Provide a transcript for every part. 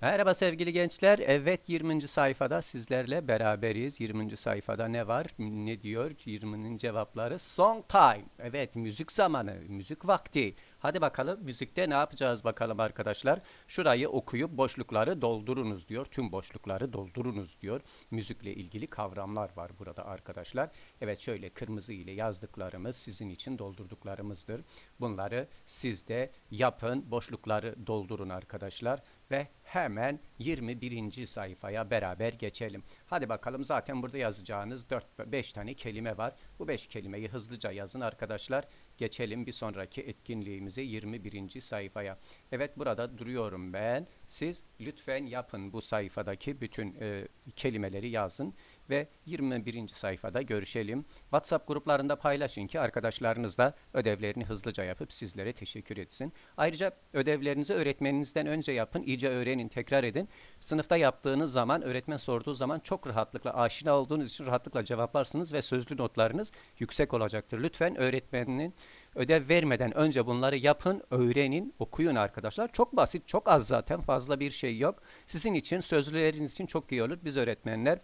Merhaba sevgili gençler. Evet 20. sayfada sizlerle beraberiz. 20. sayfada ne var? Ne diyor? 20'nin cevapları song time. Evet müzik zamanı, müzik vakti. Hadi bakalım müzikte ne yapacağız bakalım arkadaşlar. Şurayı okuyup boşlukları doldurunuz diyor. Tüm boşlukları doldurunuz diyor. Müzikle ilgili kavramlar var burada arkadaşlar. Evet şöyle kırmızı ile yazdıklarımız sizin için doldurduklarımızdır. Bunları siz de yapın. Boşlukları doldurun arkadaşlar ve hemen 21. sayfaya beraber geçelim. Hadi bakalım zaten burada yazacağınız 4-5 tane kelime var. Bu 5 kelimeyi hızlıca yazın arkadaşlar. Geçelim bir sonraki etkinliğimize 21. sayfaya. Evet burada duruyorum ben. Siz lütfen yapın bu sayfadaki bütün e, kelimeleri yazın ve 21. sayfada görüşelim. WhatsApp gruplarında paylaşın ki arkadaşlarınız da ödevlerini hızlıca yapıp sizlere teşekkür etsin. Ayrıca ödevlerinizi öğretmeninizden önce yapın, iyice öğrenin, tekrar edin. Sınıfta yaptığınız zaman, öğretmen sorduğu zaman çok rahatlıkla, aşina olduğunuz için rahatlıkla cevaplarsınız ve sözlü notlarınız yüksek olacaktır. Lütfen öğretmeninin ödev vermeden önce bunları yapın, öğrenin, okuyun arkadaşlar. Çok basit, çok az zaten fazla bir şey yok. Sizin için, sözlüleriniz için çok iyi olur. Biz öğretmenler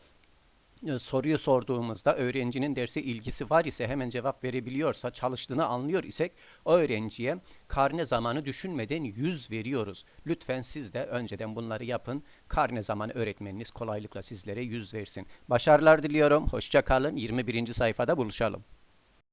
soruyu sorduğumuzda öğrencinin derse ilgisi var ise hemen cevap verebiliyorsa çalıştığını anlıyor isek o öğrenciye karne zamanı düşünmeden yüz veriyoruz. Lütfen siz de önceden bunları yapın. Karne zamanı öğretmeniniz kolaylıkla sizlere yüz versin. Başarılar diliyorum. Hoşça kalın. 21. sayfada buluşalım.